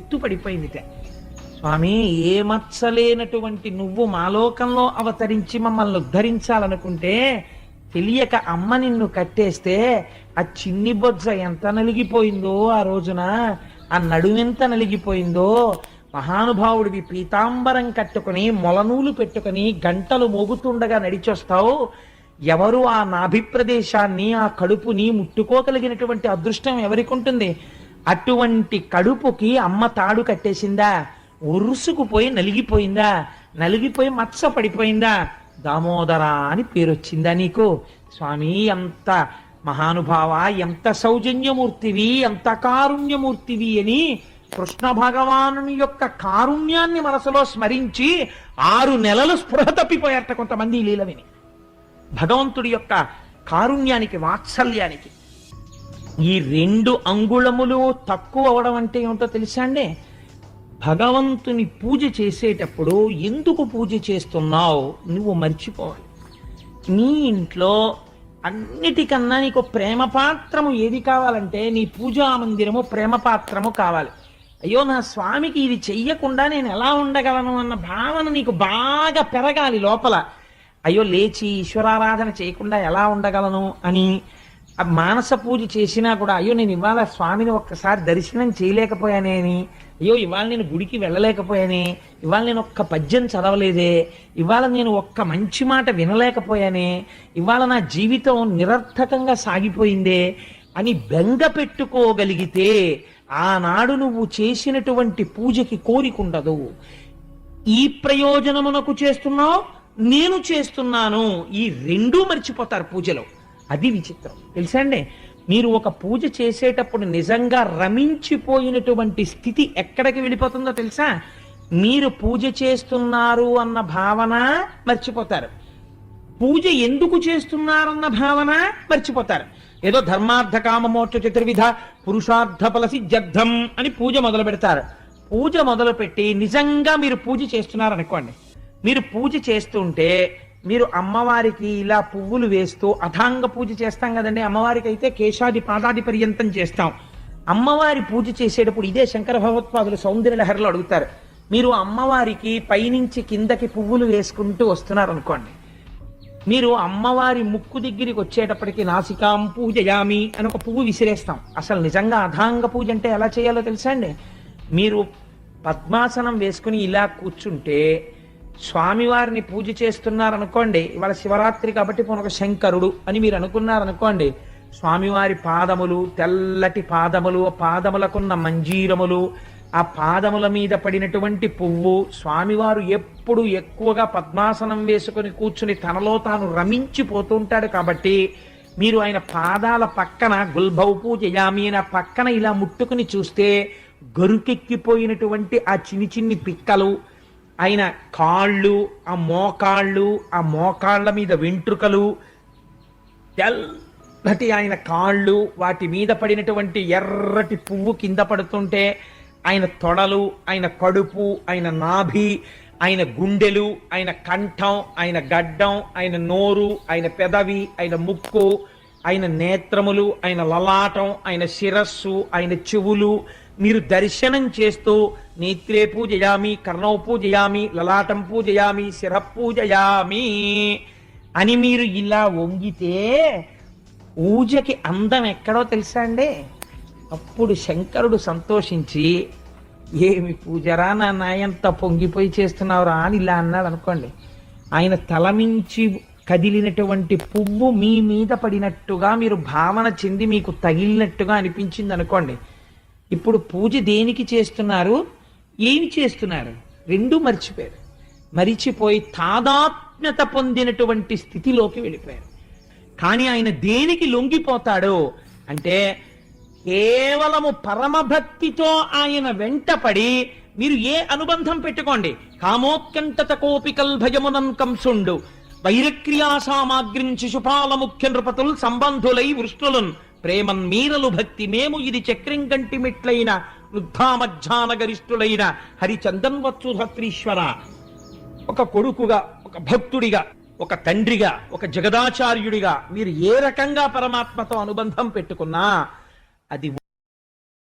గుర్తుపడిపోయిందిట. స్వామి ఏ మచ్చలేనటువంటి నువ్వు మాలోకంలో అవతరించి మమ్మల్ని ఉద్ధరించాలనుకుంటే తెలియక అమ్మ నిన్ను కట్టేస్తే ఆ చిన్ని బొజ్జ ఎంత నలిగిపోయిందో ఆ రోజున ఆ నడుమెంత నలిగిపోయిందో మహానుభావుడివి పీతాంబరం కట్టుకుని మొలనూలు పెట్టుకుని గంటలు మోగుతుండగా నడిచొస్తావు. ఎవరు ఆ నాభి ప్రదేశాన్ని ఆ కడుపుని ముట్టుకోగలిగినటువంటి అదృష్టం ఎవరికి ఉంటుంది అటువంటి కడుపుకి అమ్మ తాడు కట్టేసిందా? ఉరుసుకుపోయి నలిగిపోయిందా? నలిగిపోయి మచ్చ పడిపోయిందా దామోదర అని పేరొచ్చిందా నీకు? స్వామి ఎంత మహానుభావ ఎంత సౌజన్యమూర్తివి ఎంత కారుణ్యమూర్తివి అని కృష్ణ భగవానుని యొక్క కారుణ్యాన్ని మనసులో స్మరించి ఆరు నెలలు స్పృహ తప్పిపోయారట కొంతమంది లీల విని భగవంతుడి యొక్క కారుణ్యానికి వాత్సల్యానికి. ఈ రెండు అంగుళములు తక్కువ అవడం అంటే ఏమిటో తెలుసా అండి? భగవంతుని పూజ చేసేటప్పుడు ఎందుకు పూజ చేస్తున్నావు? నువ్వు మర్చిపోవాలి. నీ ఇంట్లో అన్నిటికన్నా నీకు ప్రేమ పాత్రము ఏది కావాలంటే నీ పూజా మందిరము ప్రేమ పాత్రము కావాలి. అయ్యో నా స్వామికి ఇది చెయ్యకుండా నేను ఎలా ఉండగలను అన్న భావన నీకు బాగా పెరగాలి లోపల. అయ్యో లేచి ఈశ్వరారాధన చేయకుండా ఎలా ఉండగలను అని ఆ మానస పూజ చేసినా కూడా అయ్యో నేను ఇవాళ స్వామిని ఒక్కసారి దర్శనం చేయలేకపోయానే అని అయ్యో ఇవాళ నేను గుడికి వెళ్ళలేకపోయానే ఇవాళ నేను ఒక్క పద్యం చదవలేదే ఇవాళ నేను ఒక్క మంచి మాట వినలేకపోయానే ఇవాళ నా జీవితం నిరర్థకంగా సాగిపోయిందే అని బెంగ పెట్టుకోగలిగితే ఆనాడు నువ్వు చేసినటువంటి పూజకి కోరికుండదు. ఈ ప్రయోజనమునకు చేస్తున్నావు నేను చేస్తున్నాను ఈ రెండూ మర్చిపోతారు పూజలో. అది విచిత్రం. తెలుసా అండి? మీరు ఒక పూజ చేసేటప్పుడు నిజంగా రమించిపోయినటువంటి స్థితి ఎక్కడికి వెళ్ళిపోతుందో తెలుసా? మీరు పూజ చేస్తున్నారు అన్న భావన మర్చిపోతారు. పూజ ఎందుకు చేస్తున్నారన్న భావన మర్చిపోతారు. ఏదో ధర్మార్థ కామమోక్ష చతుర్విధ పురుషార్థ ఫల సిద్ధ్యర్థం అని పూజ మొదలు పెడతారు. పూజ మొదలు పెట్టి నిజంగా మీరు పూజ చేస్తున్నారనుకోండి. మీరు పూజ చేస్తుంటే మీరు అమ్మవారికి ఇలా పువ్వులు వేస్తూ అథాంగ పూజ చేస్తాం కదండి. అమ్మవారికి అయితే కేశాది పాదాది పర్యంతం చేస్తాం. అమ్మవారి పూజ చేసేటప్పుడు ఇదే శంకర భగవత్పాదులు సౌందర్య లహరిలో అడుగుతారు. మీరు అమ్మవారికి పైనుంచి కిందకి పువ్వులు వేసుకుంటూ వస్తున్నారు అనుకోండి మీరు అమ్మవారి ముక్కు దగ్గరికి వచ్చేటప్పటికి నాసికాం పూజయామి అని ఒక పువ్వు విసిరేస్తాం. అసలు నిజంగా అధాంగ పూజ అంటే ఎలా చేయాలో తెలుసా అండి? మీరు పద్మాసనం వేసుకుని ఇలా కూర్చుంటే స్వామివారిని పూజ చేస్తున్నారనుకోండి ఇవాళ శివరాత్రి కాబట్టి పోనీ శంకరుడు అని మీరు అనుకున్నారనుకోండి స్వామివారి పాదములు తెల్లటి పాదములు ఆ పాదములకున్న మంజీరములు ఆ పాదముల మీద పడినటువంటి పువ్వు స్వామివారు ఎప్పుడు ఎక్కువగా పద్మాసనం వేసుకొని కూర్చుని తనలో తాను రమించిపోతుంటాడు కాబట్టి మీరు ఆయన పాదాల పక్కన గుల్భౌ పూజ యామీన ఆ పక్కన ఇలా ముట్టుకుని చూస్తే గరుకెక్కిపోయినటువంటి ఆ చిన్ని చిన్ని పిక్కలు ఆయన కాళ్ళు ఆ మోకాళ్ళు ఆ మోకాళ్ళ మీద వెంట్రుకలు తెల్లటి ఆయన కాళ్ళు వాటి మీద పడినటువంటి ఎర్రటి పువ్వు కింద పడుతుంటే ఆయన తొడలు ఆయన కడుపు ఆయన నాభి ఆయన గుండెలు ఆయన కంఠం ఆయన గడ్డం ఆయన నోరు ఆయన పెదవి ఆయన ముక్కు ఆయన నేత్రములు ఆయన లలాటం ఆయన శిరస్సు ఆయన చెవులు మీరు దర్శనం చేస్తూ నేత్రే పూజయామి కర్ణౌ పూజయామి లలాటం పూజయామి శిర పూజయామి అని మీరు ఇలా వంగితే పూజకి అందం ఎక్కడో తెలుసా అండి? అప్పుడు శంకరుడు సంతోషించి ఏమి పూజరా నా నాయంత పొంగిపోయి చేస్తున్నావురా అని ఇలా అన్నాడు అనుకోండి. ఆయన తలమించి కదిలినటువంటి పువ్వు మీ మీద పడినట్టుగా మీరు భావన చెంది మీకు తగిలినట్టుగా అనిపించింది అనుకోండి ఇప్పుడు పూజ దేనికి చేస్తున్నారు? ఏమి చేస్తున్నారు? రెండు మర్చిపోయారు. మరిచిపోయి తాదాత్మ్యత పొందినటువంటి స్థితిలోకి వెళ్ళిపోయారు. కానీ ఆయన దేనికి లొంగిపోతాడు అంటే కేవలము పరమభక్తితో ఆయన వెంటపడి మీరు ఏ అనుబంధం పెట్టుకోండి. కామోత్కంఠత కోపికల్ భయమునం కంసుండు వైరక్రియా సామాగ్రిం శిశుపాల ముఖ్య నృపతులు సంబంధులై వృష్ణులున్ ప్రేమన్ మీరలు భక్తి మేము ఇది చక్రం కంటి మెట్లైన వృద్ధామధ్యాన గరిష్ఠులైన హరిచందన్ వత్సుధత్రీశ్వర ఒక కొడుకుగా ఒక భక్తుడిగా ఒక తండ్రిగా ఒక జగదాచార్యుడిగా మీరు ఏ రకంగా పరమాత్మతో అనుబంధం పెట్టుకున్నా అది